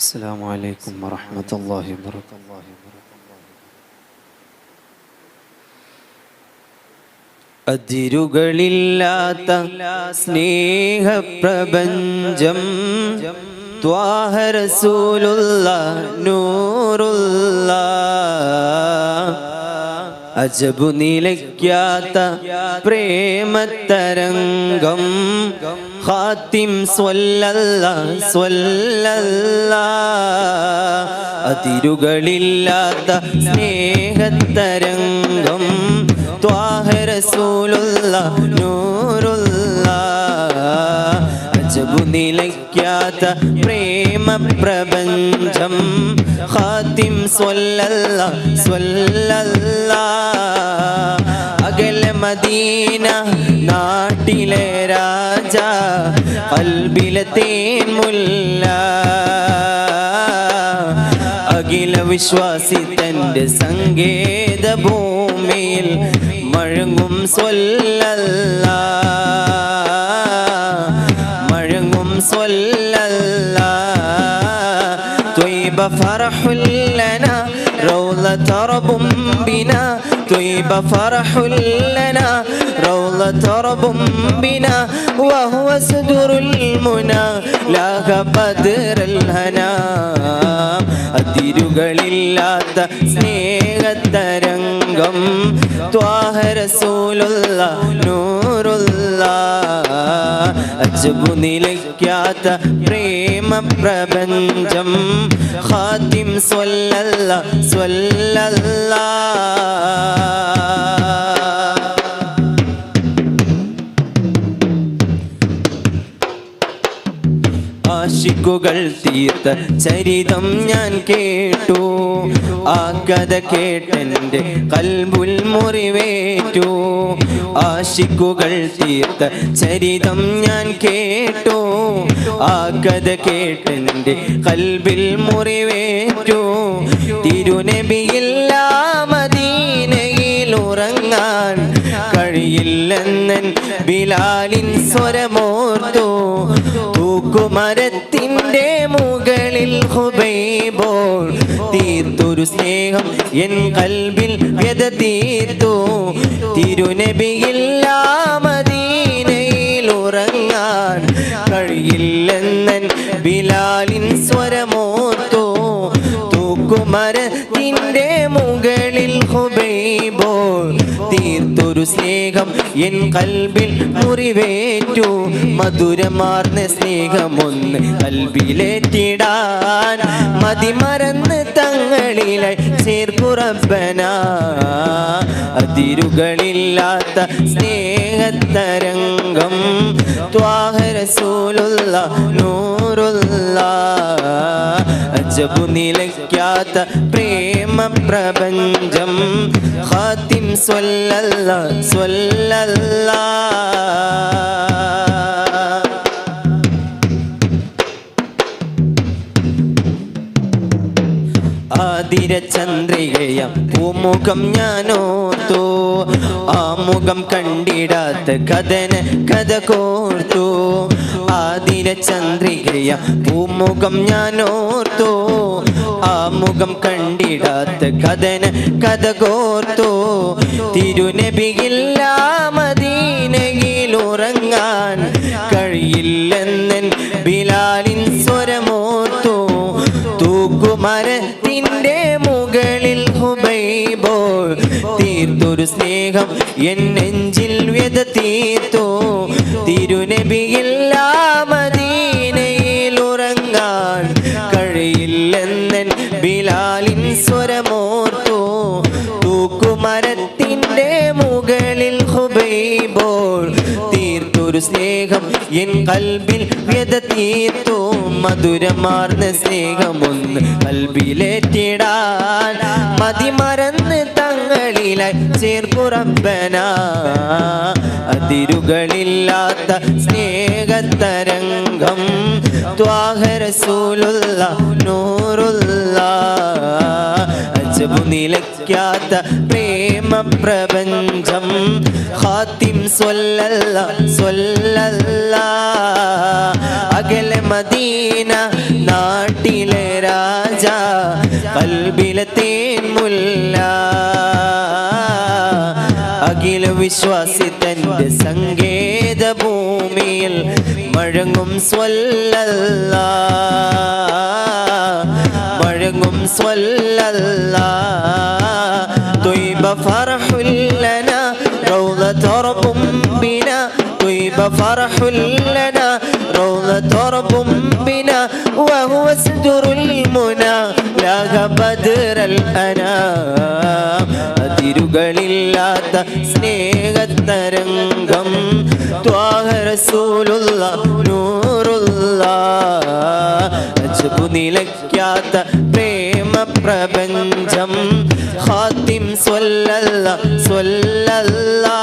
السلام عليكم ورحمة الله وبركاته അതിരുകളില്ലാത്ത സ്നേഹപ്രപഞ്ചം ത്വാഹരസൂലുള്ള നൂറുള്ള അജബു നിലയ്ക്കാത്ത പ്രേമത്തരംഗം ഹാത്തിം സ്വല്ലല്ല സ്വല്ലല്ല. അതിരുകളില്ലാത്ത സ്നേഹത്തരംഗം ത്വാഹരസൂലുള്ള നൂറുള്ള അജബു പ്രേമ പ്രപഞ്ചം ഹാത്തിം സ്വല്ലല്ല സ്വല്ലല്ല. അകല മദീന നാട്ടിലെ രാജ അൽബിലെ തേൻ മുല്ല. അഖില വിശ്വാസി തന്റെ സങ്കേത ഭൂമിയിൽ മഴങ്ങും സ്വല്ലല്ല. ഫറഹുൽ ലനാ رب بنا ബിനാ فرح لنا. ലനാ رب بنا ബിനാ വഹുവ المنى മുനാ ലാഹ الهنا. അതിരുകളില്ലാത്ത സ്നേഹതരംഗം ത്വാഹ ത്വാഹരസൂലുള്ള നൂറുള്ള അജബു നിലയ്ക്കാത്ത പ്രേമപ്രപഞ്ചം. ഖാതിം സ്വല്ലല്ല സ്വല്ലല്ല. ആശിക്കുകൾ തീർത്ത ചരിതം ഞാൻ കേട്ടു. ആ കഥ കേട്ടെന്റെ കൽബുൽ മുറിവേറ്റു. ആശിക്കുകൾ തീർത്ത ചരിതം ഞാൻ കേട്ടു. ആ കഥ കേട്ടെന്റെ കൽബിൽ മുറിവേറ്റു. തിരുനബിയില്ല മദീനയിൽ ഉറങ്ങാൻ കഴിയില്ലെന്നൻ ബിലാലിൻ സ്വരമോർത്തു. തൂക്കുമരത്തിന്റെ മുകളിൽ ഹുബൈബോൾ തീർത്തൊരു സ്നേഹം എൻ കൽബിൽ വ്യത തീർത്തു. തിരുനബിയില്ല മദീനയിൽ ഉറങ്ങാൻ കഴിയില്ലെന്നൻ ബിലാലിൻ സ്വരമോർത്തു തൂക്കുമരത്തിന്റെ മുകളിൽ ഹുബൈബോൾ തീർത്തൊരു സ്നേഹം എൻ കൽബിൽ മുറിവേറ്റു. മധുരമാർന്ന സ്നേഹമൊന്ന് കൽബിലേറ്റിടാൻ. മതിമറന്ന് തങ്ങളിലെ ചേർപ്പുറപ്പന. അതിരുകളില്ലാത്ത സ്നേഹത്തരംഗം ത്വാഹരസൂലുള്ള നൂറുള്ള അജബു നിലയ്ക്കാത്ത പ്രേമപ്രപഞ്ചം. ഖാത്തിം സ്വല്ലല്ല സ്വല്ലല്ല. ആതിര ചന്ദ്രികയം പൂമുഖം ഞാനോർത്തു. ആ മുഖം കണ്ടിടാത്ത കഥന കഥ കോർത്തു. ആതിര ചന്ദ്രികയ പൂമുഖം ഞാനോർത്തു. ആ മുഖം കണ്ടിടാത്ത കഥന കഥ കോർത്തു. തിരുനബിയില്ല മദീനയിൽ ഉറങ്ങാൻ കഴിയില്ലെന്നൻ ബിലാലിൻ സ്വരമോർത്തു. തൂക്കുമരത്തിന്റെ തീർത്തൊരു സ്നേഹം എൻ നെഞ്ചിൽ വ്യത തീർത്തു തിരുനബിയില്ല മദീനയിൽ ഉറങ്ങാൻ കഴിയില്ലെന്നൻ ബിലാലിൻ സ്വരമോർത്തു. തീർത്തൊരു സ്നേഹം എൻ കൽബിൽ വ്യത തീർത്തു മധുരമാർന്ന സ്നേഹമൊന്ന് കൽബിലേറ്റിടാൻ. മതിമറന്ന് തങ്ങളിലായി ചേർപ്പുറപ്പന. അതിരുകളില്ലാത്ത സ്നേഹത്തരംഗം ത്വാഹരസൂലുള്ള നൂറുള്ള. അജബു നിലയ്ക്കാത്ത പ്രേമപ്രപഞ്ചം ഖാത്തിം സ്വല്ലല്ല സ്വല്ലല്ല. അകലെ മദീന നാട്ടിലെ രാജ കൽബിലെ തേൻമുല്ല അഖില വിശ്വാസി തന്റെ സങ്കേത ഭൂമിയിൽ മഴങ്ങും സ്വല്ലല്ല. മഴങ്ങും സ്വല്ലല്ല. തൊയ്ബ ഫർഹുല്ലന റൗള റബ്ബും ബിന തൊയ്ബ ഫർഹുല്ലന റൗള റബ്ബും ബിന وهو سدر المنى ലാഹ ബദ്റൽ അനാം അതിരുകളില്ലാത്ത സ്നേഹത്തരംഗം ത്വാഹ റസൂലുള്ള നൂറുള്ള അജബു നിലയ്ക്കാത്ത പ്രേമ പ്രപഞ്ചം. ഹാത്തിം സ്വല്ലല്ല സ്വല്ലല്ലാ.